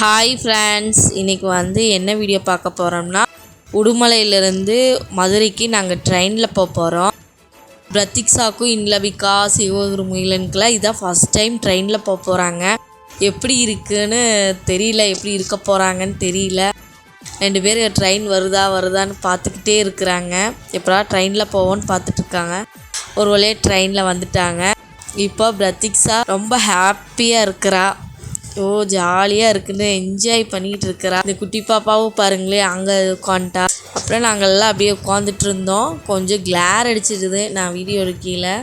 Hi friends இன்றைக்கி வந்து என்ன வீடியோ பார்க்க போகிறோம்னா உடுமலையிலேருந்து மதுரைக்கு நாங்கள் ட்ரெயினில் போக போகிறோம் பிரத்திக்ஷாக்கும் இன்லபிகா சிவகுருமுகிலனுக்குலாம் இதான் ஃபஸ்ட் டைம் ட்ரெயினில் போக போகிறாங்க எப்படி இருக்குன்னு தெரியல எப்படி இருக்க போகிறாங்கன்னு தெரியல. ரெண்டு பேர் ட்ரெயின் வருதா வருதான்னு பார்த்துக்கிட்டே இருக்கிறாங்க. எப்படா ட்ரெயினில் போவோன்னு பார்த்துட்ருக்காங்க ஒரு வழியாக ட்ரெயினில் வந்துட்டாங்க. இப்போ பிரத்திக்ஸா ரொம்ப ஹாப்பியாக இருக்கிறா. ஓ ஜாலியாக இருக்குன்னு என்ஜாய் பண்ணிகிட்டு இருக்கிறா. இந்த குட்டி பாப்பாவும் பாருங்களேன் அங்கே உட்காந்துட்டா அப்புறம் நாங்கள்லாம் அப்படியே உட்காந்துட்டு இருந்தோம். கொஞ்சம் கிளார் அடிச்சிருது. நான் வீடியோ கீழே.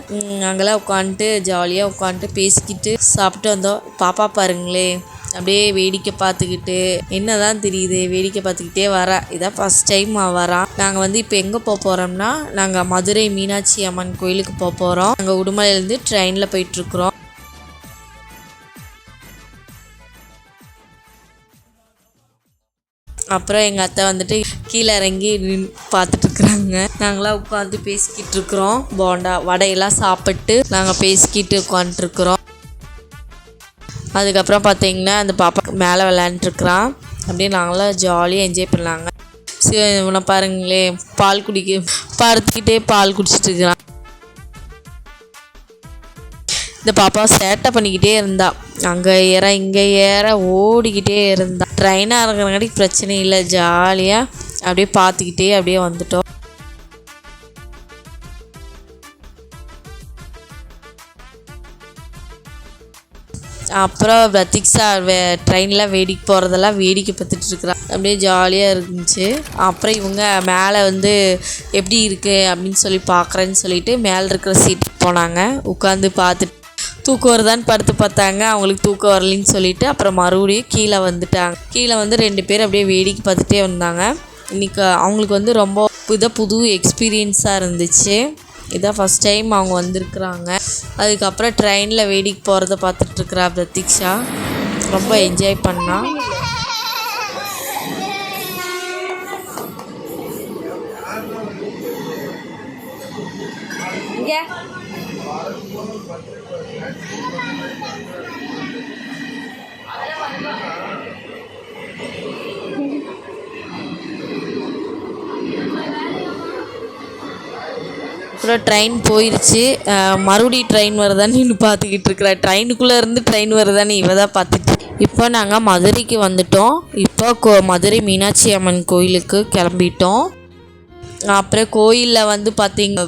அங்கெல்லாம் உட்காந்துட்டு ஜாலியாக உட்காந்துட்டு பேசிக்கிட்டு சாப்பிட்டு வந்தோம். பாப்பா பாருங்களே அப்படியே வேடிக்கை பார்த்துக்கிட்டு என்னதான் தெரியுது வேடிக்கை பார்த்துக்கிட்டே வரா. இதான் ஃபஸ்ட் டைம் வரான் நாங்கள் வந்து இப்போ எங்கே போக போகிறோம்னா நாங்கள் மதுரை மீனாட்சி அம்மன் கோயிலுக்கு போக போகிறோம் நாங்கள் உடுமலையிலேருந்து ட்ரெயினில் போயிட்டுருக்குறோம் அப்புறம் எங்கள் அத்தை வந்துட்டு கீழே இறங்கி நின் பார்த்துட்ருக்குறாங்க. நாங்களாம் உட்காந்து பேசிக்கிட்டு இருக்கிறோம் போண்டா வடையெல்லாம் சாப்பிட்டு நாங்கள் பேசிக்கிட்டு உட்காந்துட்ருக்குறோம் அதுக்கப்புறம் பார்த்தீங்கன்னா அந்த பாப்பா மேலே விளையாண்டுருக்குறான் அப்படியே நாங்களாம் ஜாலியாக என்ஜாய் பண்ணாங்க சரி இவனை பாருங்களேன். பால் குடிக்க படுத்துக்கிட்டே பால் குடிச்சிட்டு இருக்கிறான் இந்த பாப்பா சேட்டை பண்ணிக்கிட்டே இருந்தா. அங்கே ஏற இங்கே ஏற ஓடிக்கிட்டே இருந்தா. ட்ரெயினாக இருக்கிறங்காட்டி பிரச்சனை இல்லை ஜாலியாக அப்படியே பார்த்துக்கிட்டே அப்படியே வந்துட்டோம். அப்புறம் பிரத்திக்ஷா வே ட்ரெயினில் வேடிக்கை போகிறதெல்லாம் வேடிக்கை பார்த்துட்டு இருக்கிறான் அப்படியே ஜாலியாக இருந்துச்சு. அப்புறம் இவங்க மேலே வந்து எப்படி இருக்குது அப்படின்னு சொல்லி பார்க்குறேன்னு சொல்லிட்டு மேலே இருக்கிற சீட்டுக்கு போனாங்க. உட்காந்து பார்த்துட்டு தூக்கம் வருதான்னு படுத்து பார்த்தாங்க. அவங்களுக்கு தூக்கம் வரலைன்னு சொல்லிட்டு அப்புறம் மறுபடியும் கீழே வந்துட்டாங்க. கீழே வந்து ரெண்டு பேர் அப்படியே வேடிக்கை பார்த்துட்டே வந்தாங்க. இன்றைக்கி அவங்களுக்கு வந்து ரொம்ப இதாக புது எக்ஸ்பீரியன்ஸாக இருந்துச்சு. இதான் ஃபஸ்ட் டைம் அவங்க வந்திருக்குறாங்க. அதுக்கப்புறம் ட்ரெயினில் வேடிக்கை போகிறத பார்த்துட்ருக்குறா பிரதீக்ஷா. ரொம்ப என்ஜாய் பண்ணா. Yeah. அப்புறம் ட்ரெயின் போயிடுச்சு மறுபடி மறுபடியும் ட்ரெயின் வருதான்னு இன்னும் பார்த்துக்கிட்டு இருக்கிறா. ட்ரெயினுக்குள்ளே இருந்து ட்ரெயின் வருதான்னு இவ தான் பார்த்துட்டு. இப்போ நாங்கள் மதுரைக்கு வந்துட்டோம். இப்போ கோ மதுரை மீனாட்சி அம்மன் கோயிலுக்கு கிளம்பிட்டோம். அப்புறம் கோயிலில் வந்து பார்த்தீங்க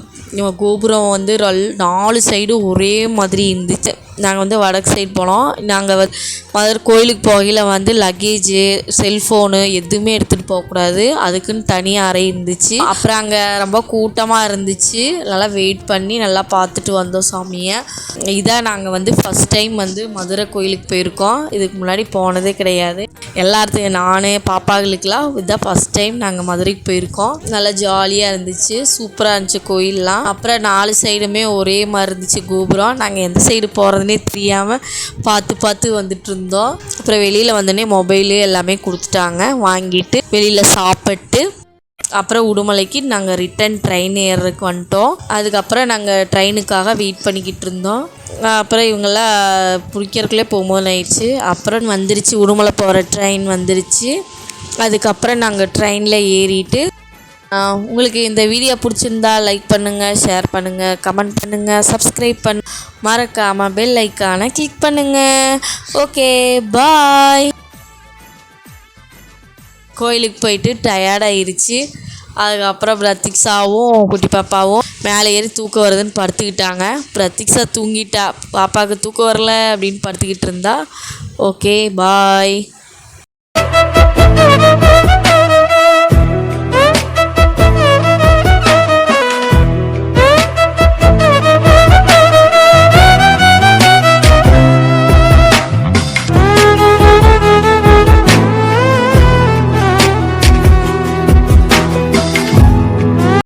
கோபுரம் வந்து ரல் நாலு சைடும் ஒரே மாதிரி இருந்துச்சு. நாங்கள் வந்து வடக்கு சைடு போனோம். நாங்கள் வந்து மதுரை கோயிலுக்கு போகையில் வந்து லக்கேஜு செல்ஃபோனு எதுவுமே எடுத்துகிட்டு போகக்கூடாது அதுக்குன்னு தனியாக அறை இருந்துச்சு. அப்புறம் அங்கே ரொம்ப கூட்டமாக இருந்துச்சு. நல்லா வெயிட் பண்ணி நல்லா பார்த்துட்டு வந்தோம் சாமியை. இதான் நாங்கள் வந்து ஃபஸ்ட் டைம் வந்து மதுரை கோயிலுக்கு போயிருக்கோம். இதுக்கு முன்னாடி போனதே கிடையாது. எல்லாத்தையும் நானே பாப்பாங்களுக்கெல்லாம் இதுதான் ஃபஸ்ட் டைம் நாங்கள் மதுரைக்கு போயிருக்கோம். நல்லா ஜாலியாக இருந்துச்சு சூப்பராக இருந்துச்சு கோயிலெலாம். அப்புறம் நாலு சைடுமே ஒரே மாதிரி இருந்துச்சு கோபுரம். நாங்கள் எந்த சைடு போகிறதுனே தெரியாமல் பார்த்து பார்த்து வந்துட்டு இருந்தோம். அப்புறம் வெளியில் வந்தோடனே மொபைலு எல்லாமே கொடுத்துட்டாங்க. வாங்கிட்டு வெளியில் சாப்பிட்டு அப்புறம் உடுமலைக்கு நாங்கள் ரிட்டன் ட்ரெயின் ஏறுறதுக்கு வந்துட்டோம். அதுக்கப்புறம் நாங்கள் ட்ரெயினுக்காக வெயிட் பண்ணிக்கிட்டு இருந்தோம். அப்புறம் இவங்கெல்லாம் பிடிக்கிறதுக்குள்ளே போகும்போது ஆயிடுச்சு அப்புறம் வந்துருச்சு உடுமலை போகிற ட்ரெயின் வந்துருச்சு. அதுக்கப்புறம் நாங்கள் ட்ரெயினில் ஏறிட்டு உங்களுக்கு இந்த வீடியோ பிடிச்சிருந்தா லைக் பண்ணுங்கள் ஷேர் பண்ணுங்கள் கமெண்ட் பண்ணுங்கள் சப்ஸ்கிரைப் பண்ண மறக்காமல் பெல் ஐக்கானை கிளிக் பண்ணுங்கள் ஓகே பாய் கோயிலுக்கு போயிட்டு டயர்டாயிருச்சு அதுக்கப்புறம் பிரத்திக்ஸாவும் குட்டி பாப்பாவும் மேலே ஏறி தூக்கம் வருதுன்னு படுத்துக்கிட்டாங்க. பிரத்திக்ஷா தூங்கிட்டா. பாப்பாவுக்கு தூக்கம் வரல அப்படின்னு படுத்துக்கிட்டு இருந்தா. Okay bye